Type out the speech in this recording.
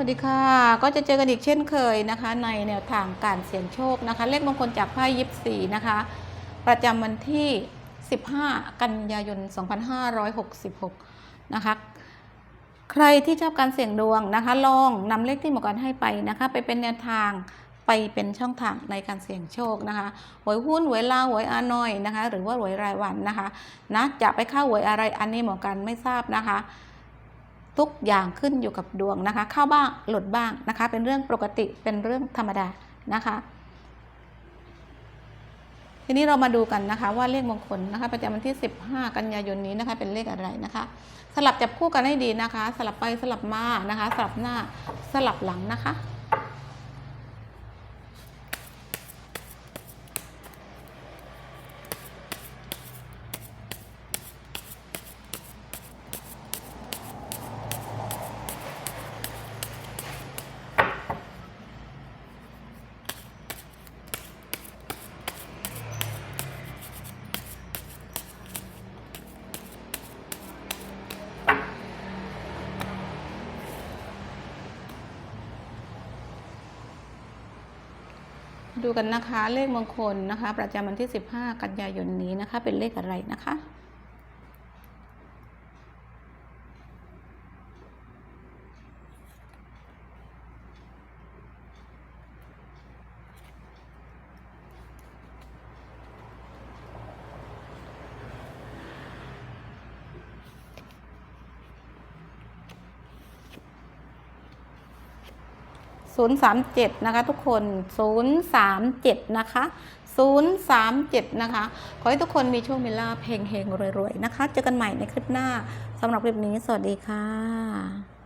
วัสดีค่ะ ก็จะเจอกันอีกเช่นเคยนะคะ ในแนวทางการเสี่ยงโชคนะคะ เลขมงคลจากไพ่ยิปซีนะคะ ประจำวันที่ 15 กันยายน 2566 นะคะ ใครที่ชอบการเสี่ยงดวงนะคะ ลองนำเลขที่หมอกันให้ไปนะคะ ไปเป็นแนวทางไปเป็นช่องทางในการเสี่ยงโชคนะคะหวยหุ้นหวยลาวหวยอานอยนะคะ หรือว่าหวยรายวันนะคะนะจะไปเข้าหวยอะไรอันนี้หมอกันไม่ทราบนะคะ ทุกอย่างขึ้นอยู่กับดวงนะคะ เข้าบ้างหลุดบ้างนะคะ เป็นเรื่องปกติเป็นเรื่องธรรมดานะคะ ทีนี้เรามาดูกันนะคะ ว่าเลขมงคลนะคะ ประจำวันที่ 15 กันยายนนี้นะคะ เป็นเลขอะไรนะคะ สลับจับคู่กันให้ดีนะคะ สลับไปสลับมานะคะ สลับหน้าสลับหลังนะคะ ดูกันนะคะเลขมงคลนะคะ ประจำวันที่ 15 กันยายนนี้นะคะ เป็นเลขอะไรนะคะ 037 นะคะทุกคน 037 นะคะ 037 นะคะ ขอให้ทุกคนมีโชคมีลาภเฮงรวยๆ นะคะ เจอกันใหม่ในคลิปหน้าสำหรับคลิปนี้ สวัสดีค่ะ